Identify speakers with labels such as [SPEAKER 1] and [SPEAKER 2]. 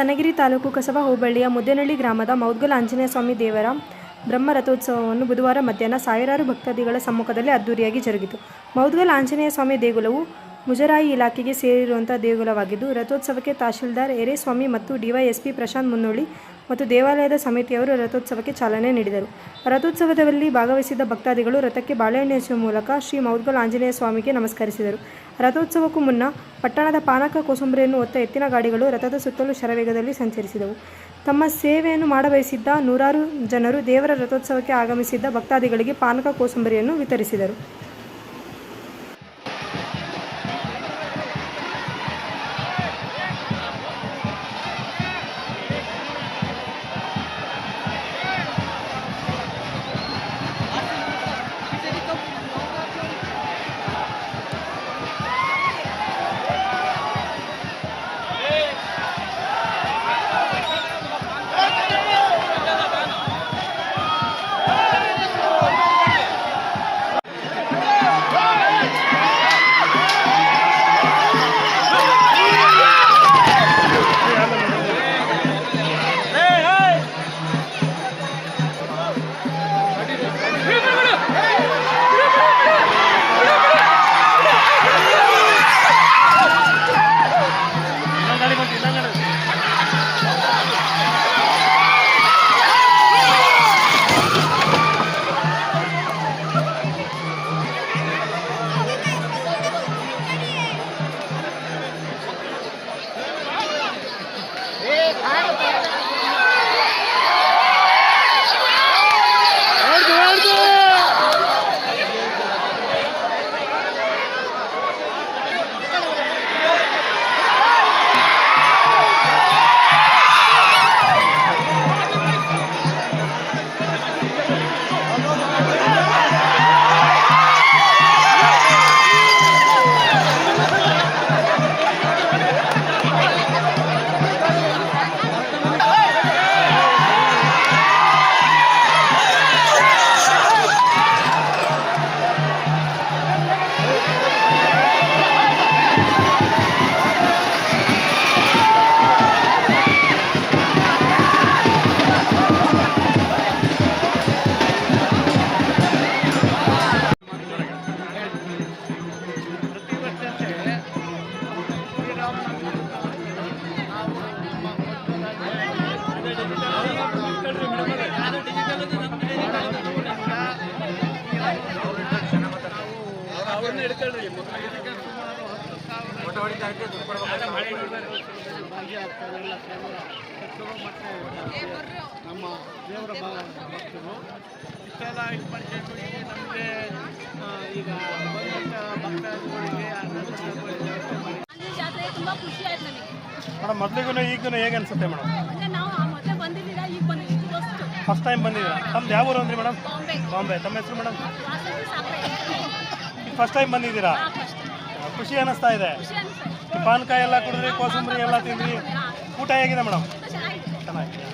[SPEAKER 1] ಚನ್ನಗಿರಿ ತಾಲೂಕು ಕಸಬಾ ಹೋಬಳ್ಳಿಯ ಮುದ್ದೇನಹಳ್ಳಿ ಗ್ರಾಮದ ಮೌದ್ಗಲ್ ಆಂಜನೇಯ ಸ್ವಾಮಿ ದೇವರ ಬ್ರಹ್ಮ ರಥೋತ್ಸವವನ್ನು ಬುಧವಾರ ಮಧ್ಯಾಹ್ನ ಸಾವಿರಾರು ಭಕ್ತಾದಿಗಳ ಸಮ್ಮುಖದಲ್ಲಿ ಅದ್ದೂರಿಯಾಗಿ ಜರುಗಿತು. ಮೌದ್ಗಲ್ ಆಂಜನೇಯ ಸ್ವಾಮಿ ದೇಗುಲವು ಮುಜರಾಯಿ ಇಲಾಖೆಗೆ ಸೇರಿರುವಂಥ ದೇಗುಲವಾಗಿದ್ದು, ರಥೋತ್ಸವಕ್ಕೆ ತಹಶೀಲ್ದಾರ್ ಎರೇಸ್ವಾಮಿ ಮತ್ತು ಡಿವೈಎಸ್ಪಿ ಪ್ರಶಾಂತ್ ಮುನ್ನೋಳಿ ಮತ್ತು ದೇವಾಲಯದ ಸಮಿತಿಯವರು ರಥೋತ್ಸವಕ್ಕೆ ಚಾಲನೆ ನೀಡಿದರು. ರಥೋತ್ಸವದಲ್ಲಿ ಭಾಗವಹಿಸಿದ ಭಕ್ತಾದಿಗಳು ರಥಕ್ಕೆ ಬಾಳೆಹಣ್ಣು ಮೂಲಕ ಶ್ರೀ ಮೌದ್ಗಲ್ ಆಂಜನೇಯ ಸ್ವಾಮಿಗೆ ನಮಸ್ಕರಿಸಿದರು. ರಥೋತ್ಸವಕ್ಕೂ ಮುನ್ನ ಪಟ್ಟಣದ ಪಾನಕ ಕೋಸಂಬರಿಯನ್ನು ಹೊತ್ತ ಎತ್ತಿನ ಗಾಡಿಗಳು ರಥದ ಸುತ್ತಲೂ ಶರವೇಗದಲ್ಲಿ ಸಂಚರಿಸಿದವು. ತಮ್ಮ ಸೇವೆಯನ್ನು ಮಾಡಬಯಸಿದ್ದ ನೂರಾರು ಜನರು ದೇವರ ರಥೋತ್ಸವಕ್ಕೆ ಆಗಮಿಸಿದ್ದ ಭಕ್ತಾದಿಗಳಿಗೆ ಪಾನಕ ಕೋಸಂಬರಿಯನ್ನು ವಿತರಿಸಿದರು.
[SPEAKER 2] ನಮ್ಮ ದೇವರ ಭಕ್ತರು. ಇಷ್ಟೆಲ್ಲ ಇದು ನಮಗೆ ಈಗ ಭಕ್ತಾದಿಗಳಿಗೆ
[SPEAKER 3] ತುಂಬಾ ಖುಷಿ ಆಯ್ತು ನನಗೆ
[SPEAKER 4] ಮೇಡಮ್ ಮೊದಲಿಗೂ ಈಗೂ ಹೇಗೆ ಅನ್ಸುತ್ತೆ ಮೇಡಮ್?
[SPEAKER 3] ಅಂದ್ರೆ ನಾವು ಮೊದಲೇ ಬಂದಿದ್ದೀರಾ ಈಗ ಬಂದಿದ್ದೀವಿ ಫಸ್ಟ್
[SPEAKER 4] ಟೈಮ್ ಬಂದಿದ್ದೀರಾ? ತಮ್ದು ಯಾವ ಊರು ಅಂದ್ರಿ ಮೇಡಮ್?
[SPEAKER 3] ಬಾಂಬೆ.
[SPEAKER 4] ಬಾಂಬೆ. ತಮ್ಮ ಹೆಸರು ಮೇಡಮ್? ಫಸ್ಟ್ ಟೈಮ್ ಬಂದಿದ್ದೀರಾ? ಖುಷಿ ಅನಿಸ್ತಾ ಇದೆ.
[SPEAKER 3] ಖುಷಿ ಅನ್ಸುತ್ತೆ
[SPEAKER 4] ಈ ಪಾನಕ ಎಲ್ಲ ಕುಡಿದ್ರಿ ಕೋಸಂಬರಿ ಎಲ್ಲ ತಿಂದ್ರಿ. ಊಟ ಹೇಗಿದೆ ಮೇಡಮ್ ಚೆನ್ನಾಗಿದೆ.